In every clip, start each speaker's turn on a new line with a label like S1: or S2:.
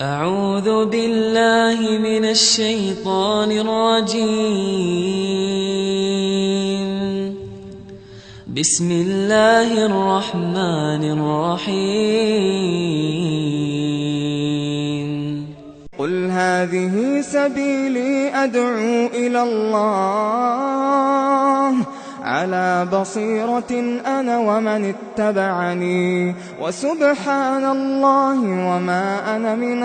S1: أعوذ بالله من الشيطان الرجيم. بسم الله الرحمن الرحيم.
S2: قل هذه سبيلي أدعو إلى الله. على بصيرة أنا ومن اتبعني وسبحان الله وما أنا من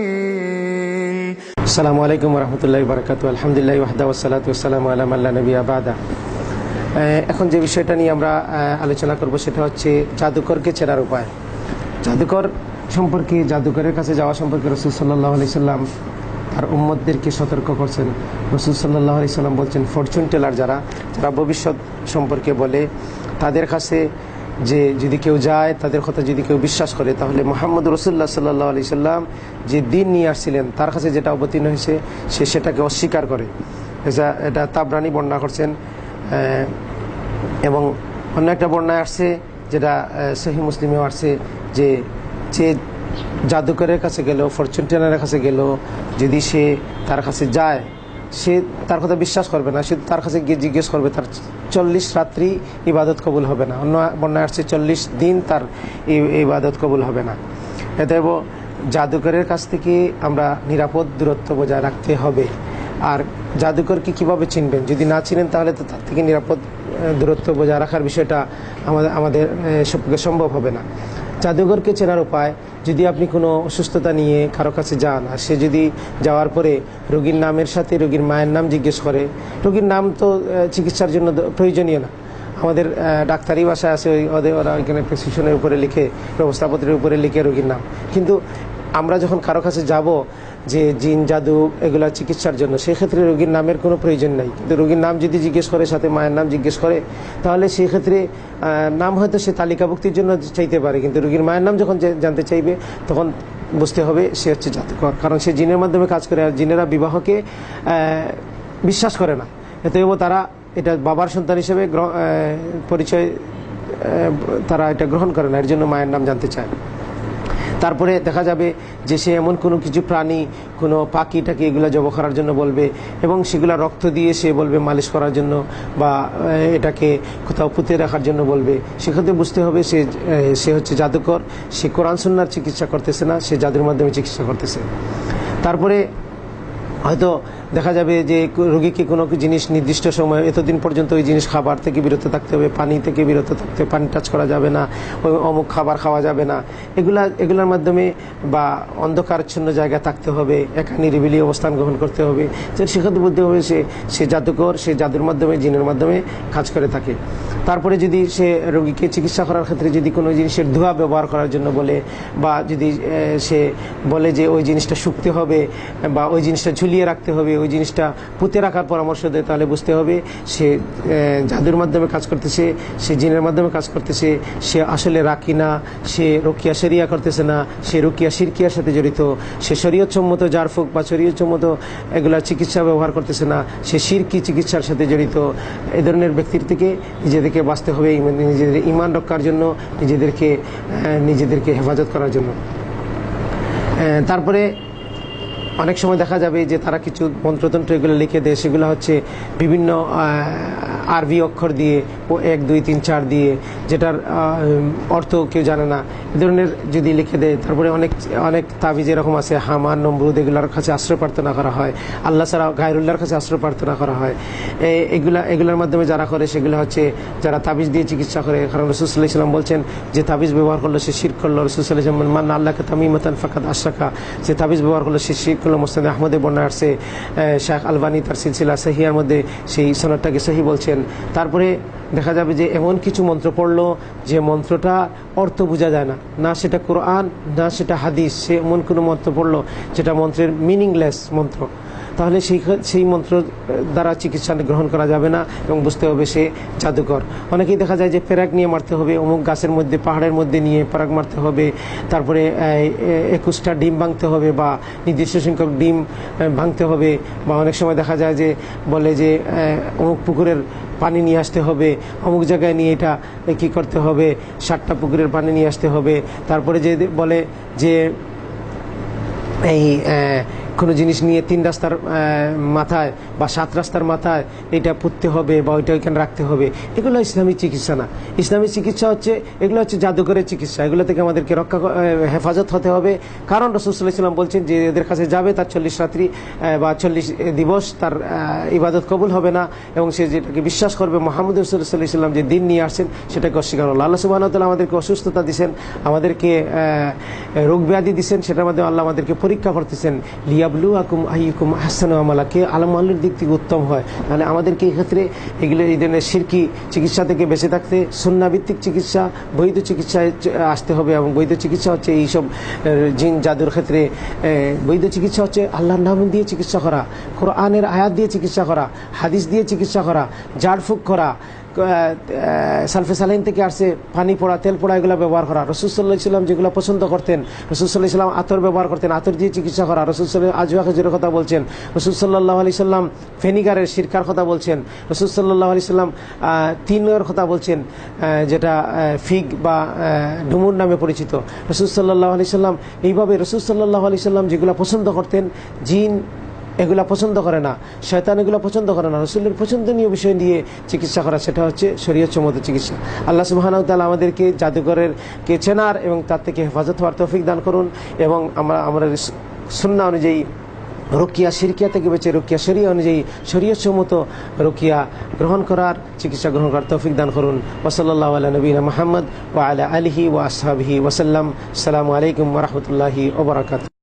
S2: المشركين
S3: আসসালামু আলাইকুম রহমতুল্লাহ বারকাত আলহামদুলিল্লাহ ওয়াহদা ওসালাত ওসালাম আলাম আল্লাহ নবী আবাদা আহ, এখন যে বিষয়টা নিয়ে আমরা আহ, আলোচনা করব সেটা হচ্ছে জাদুকরকে চেনার উপায় জাদুকর সম্পর্কে জাদুকরের কাছে যাওয়া সম্পর্কে রসুল সাল্লাহ আলি সাল্লাম তার উম্মদদেরকে সতর্ক করছেন। রসুল সাল্লাহ সাল্লাম বলছেন ফরচুন টেলার যারা যারা ভবিষ্যৎ সম্পর্কে বলে, তাদের কাছে যে যদি কেউ যায়, তাদের কথা যদি কেউ বিশ্বাস করে, তাহলে মোহাম্মদ রসুল্লাহ সাল্লাহ আলি সাল্লাম যে দিন নিয়ে আসছিলেন, তার কাছে যেটা অবতীর্ণ হয়েছে, সে সেটাকে অস্বীকার করে। এটা এটা তাবরানি বর্ণনা করছেন এবং অন্য একটা বর্ণায় আসছে, যেটা সহি মুসলিমেও আসছে, যে যে জাদুকরের কাছে গেল ফরচুন টেলারের কাছে গেল, যদি সে তার কাছে যায়, সে তার কথা বিশ্বাস করবে না, সে তার কাছে গিয়ে জিজ্ঞেস করবে, তার চল্লিশ রাত্রি ইবাদত কবুল হবে না। অন্য বর্ণায় আসছে, চল্লিশ দিন তার ইবাদত কবুল হবে না। এতএব জাদুকরের কাছ থেকে আমরা নিরাপদ দূরত্ব বজায় রাখতে হবে। আর জাদুকরকে কীভাবে চিনবেন? যদি না চিনেন, তাহলে তো তার থেকে নিরাপদ দূরত্ব বজায় রাখার বিষয়টা আমাদের আমাদের সম্ভব হবে না। জাদুঘরকে চেনার উপায়, যদি আপনি কোনো অসুস্থতা নিয়ে কারও কাছে যান, আর সে যদি যাওয়ার পরে রোগীর নামের সাথে রোগীর মায়ের নাম জিজ্ঞেস করে, রোগীর নাম তো চিকিৎসার জন্য প্রয়োজনীয় না। আমাদের ডাক্তারি বাসায় আছে ওই, ওদের, ওরা ওইখানে প্রেসক্রিপশনের উপরে লিখে, ব্যবস্থাপত্রের উপরে লিখে রোগীর নাম। কিন্তু আমরা যখন কারও কাছে যাব যে জিন, জাদু এগুলা চিকিৎসার জন্য, সেক্ষেত্রে রোগীর নামের কোনো প্রয়োজন নাই। কিন্তু রোগীর নাম যদি জিজ্ঞেস করে, সাথে মায়ের নাম জিজ্ঞেস করে, তাহলে সেক্ষেত্রে নাম হয়তো সে তালিকাভুক্তির জন্য চাইতে পারে। কিন্তু রোগীর মায়ের নাম যখন জানতে চাইবে, তখন বুঝতে হবে সে হচ্ছে জাদুকর। কারণ সে জিনের মাধ্যমে কাজ করে, আর জিনেরা বিবাহকে বিশ্বাস করে না। এতএব তারা এটা বাবার সন্তান হিসেবে পরিচয় তারা এটা গ্রহণ করে না। এর জন্য মায়ের নাম জানতে চায় তারপরে দেখা যাবে যে সে এমন কোনো কিছু প্রাণী, কোনো পাখি টাকি এগুলো জব করার জন্য বলবে এবং সেগুলো রক্ত দিয়ে সে বলবে মালিশ করার জন্য বা এটাকে কোথাও পুঁতে রাখার জন্য বলবে। সেক্ষেত্রে বুঝতে হবে সে সে হচ্ছে জাদুকর। সে কোরআন সন্ন্যার চিকিৎসা করতেছে না, সে জাদুর মাধ্যমে চিকিৎসা করতেছে। তারপরে হয়তো দেখা যাবে যে রোগীকে কোনো জিনিস নির্দিষ্ট সময় এতদিন পর্যন্ত ওই জিনিস খাবার থেকে বিরত থাকতে হবে, পানি থেকে বিরত থাকতে হবে, পানি টাচ করা যাবে না, ওই অমুক খাবার খাওয়া যাবে না। এগুলা, এগুলোর মাধ্যমে বা অন্ধকারচ্ছন্ন জায়গা থাকতে হবে, একা নিরিবিলি অবস্থান গ্রহণ করতে হবে। যে সেক্ষেত্রে বুঝতে হবে সে সে জাদুকর, সে জাদুর মাধ্যমে, জিনের মাধ্যমে কাজ করে থাকে। তারপরে যদি সে রোগীকে চিকিৎসা করার ক্ষেত্রে যদি কোনো জিনিসের ধোঁয়া ব্যবহার করার জন্য বলে বা যদি সে বলে যে ওই জিনিসটা শুকতে হবে বা ওই জিনিসটা ঝুলিয়ে রাখতে হবে, ওই জিনিসটা পুঁতে রাখার পরামর্শ দেয়, তাহলে বুঝতে হবে সে জাদুর মাধ্যমে কাজ করতেছে, সে জিনের মাধ্যমে কাজ করতেছে, সে আসলে রাখি না, সে রকিয়া সেরিয়া করতেছে না, সে রকিয়া সিরকিয়ার সাথে জড়িত, সে শরীয়তসম্মত জারফুক বা শরীয়তসম্মত এগুলা চিকিৎসা ব্যবহার করতেছে না, সে সিরকি চিকিৎসার সাথে জড়িত, এ ধরনের ব্যক্তির থেকে নিজেদেরকে বাঁচতে হবে নিজেদের ইমান রক্ষার জন্য, নিজেদেরকে নিজেদেরকে হেফাজত করার জন্য। তারপরে অনেক সময় দেখা যাবে যে তারা কিছু মন্ত্রতন্ত্র এগুলো লিখে দেয়, সেগুলো হচ্ছে বিভিন্ন আরবি অক্ষর দিয়ে, ও এক, দুই, তিন, চার দিয়ে, যেটার অর্থ কেউ জানে না। এ ধরনের যদি লিখে দেয়, তারপরে অনেক অনেক তাবিজ এরকম আছে, হামান, নমরুদ, এগুলোর কাছে আশ্রয় প্রার্থনা করা হয়। আল্লাহ ছাড়া গায়রুল্লাহর কাছে আশ্রয় প্রার্থনা করা হয়। এগুলা, এগুলোর মাধ্যমে যারা করে, সেগুলো হচ্ছে যারা তাবিজ দিয়ে চিকিৎসা করে, কারণ রসুল্লাহ ইসলাম বলছেন যে তাবিজ ব্যবহার করল সে শির করল। রসুল্লাহ ইসলাম মান আল্লাহকে তামিমতান ফাকাদ আশাকা যে তাবিজ ব্যবহার করল সে শির করল মোস্তাদ আহমদে বন্যা আসছে শাহ আলবানি তার সিলসিলা সহিয়ার মধ্যে সেই সনদটাকে সহি বলছেন। তারপরে দেখা যাবে যে এমন কিছু মন্ত্র পড়ল যে মন্ত্রটা অর্থ বোঝা যায় না। না সেটা কোরআন, না সেটা হাদিস, সে এমন কোনো মন্ত্র পড়ল যেটা মন্ত্রের মিনিংলেস মন্ত্র। তাহলে সেই সেই মন্ত্র দ্বারা চিকিৎসা গ্রহণ করা যাবে না এবং বুঝতে হবে সে জাদুকর। অনেকেই দেখা যায় যে পেরাক নিয়ে মারতে হবে, অমুক গাছের মধ্যে, পাহাড়ের মধ্যে নিয়ে পেরাক মারতে হবে, তারপরে একুশটা ডিম ভাঙতে হবে বা নির্দিষ্ট সংখ্যক ডিম ভাঙতে হবে বা অনেক সময় দেখা যায় যে বলে যে অমুক পুকুরের পানি নিয়ে আসতে হবে, অমুক জায়গায় নিয়ে এটা কি করতে হবে, সাতটা পুকুরের পানি নিয়ে আসতে হবে, তারপরে যে বলে যে এই কোনো জিনিস নিয়ে তিন রাস্তার মাথায় বা সাত রাস্তার মাথায় এটা পুঁততে হবে বা ওইটা ওইখানে রাখতে হবে, এগুলো ইসলামী চিকিৎসা না। ইসলামী চিকিৎসা হচ্ছে, এগুলো হচ্ছে জাদুঘরের চিকিৎসা, এগুলো থেকে আমাদেরকে রক্ষা হেফাজত হতে হবে। কারণ রসুল্লাহ ইসলাম বলছেন যে এদের কাছে যাবে তার চল্লিশ রাত্রি বা চল্লিশ দিবস তার ইবাদত কবুল হবে না এবং সে যেটাকে বিশ্বাস করবে মোহাম্মদ রসুল্লাহ ইসলাম যে দিন নিয়ে আসছেন সেটাকে অস্বীকার হলো আল্লাহ সুবাহ আমাদেরকে অসুস্থতা দিচ্ছেন আমাদেরকে রোগ ব্যাধি দিচ্ছেন সেটার মধ্যে আল্লাহ আমাদেরকে পরীক্ষা করতেছেন লিয়াবলু আকুম আইকুম হাসান আমালা। কে আলমাল্লির দিক থেকে উত্তম হয়? তাহলে আমাদেরকে এই ক্ষেত্রে এগুলো এই ধরনের সিরকি চিকিৎসা থেকে বেঁচে থাকতে সন্ন্যাভিত্তিক চিকিৎসা, বৈধ চিকিৎসায় আসতে হবে এবং বৈধ চিকিৎসা হচ্ছে এইসব জিন জাদুর ক্ষেত্রে বৈধ চিকিৎসা হচ্ছে আল্লাহর নাম দিয়ে চিকিৎসা করা, কোরআনের আয়াত দিয়ে চিকিৎসা করা, হাদিস দিয়ে চিকিৎসা করা ঝাড়ফুঁক করা সালফে সালাইন থেকে আসছে পানি পড়া, তেল পড়া, এগুলো ব্যবহার করা। রসুল্লাহ ইসলাম যেগুলো পছন্দ করতেন রসুল্লাহ ইসলাম আতর ব্যবহার করতেন, আতর দিয়ে চিকিৎসা করা। রসুল্লাহ আজওয়া খেজুরের কথা বলছেন রসুলসাল্লাহ আলি সাল্লাম ফেনিগারের শিরকার কথা বলছেন রসুলসাল্লাহ আলি সাল্লাম তিনের কথা বলছেন যেটা ফিগ বা ডুমুর নামে পরিচিত। রসুলসাল্লাহ আলি সাল্লাম এইভাবে রসুলসাল্লাহ আলি সাল্লাম যেগুলো পছন্দ করতেন, জিন এগুলা পছন্দ করে না। শয়তান এগুলো পছন্দ করে না। রসুলের পছন্দনীয় বিষয় নিয়ে চিকিৎসা করা, সেটা হচ্ছে শরীয় চমত চিকিৎসা। আল্লাহ সুবাহানাউদ্দাল আমাদেরকে জাদুঘরের কে চেনার এবং তার থেকে হেফাজত হওয়ার তৌফিক দান করুন এবং আমরা আমরা সুন্না অনুযায়ী রুকিয়া সিরকিয়া থেকে বেঁচে রুকিয়া শরিয়া অনুযায়ী শরীয় সম্মত রুকিয়া গ্রহণ করার, চিকিৎসা গ্রহণ করার তৌফিক দান করুন। ওসল্লাহ আলা নবীনা মোহাম্মদ ও আলা আলহি ও আসহাবিহি ওসাল্লাম সালামু আলাইকুম রহমতুল্লাহি ওবরাকাত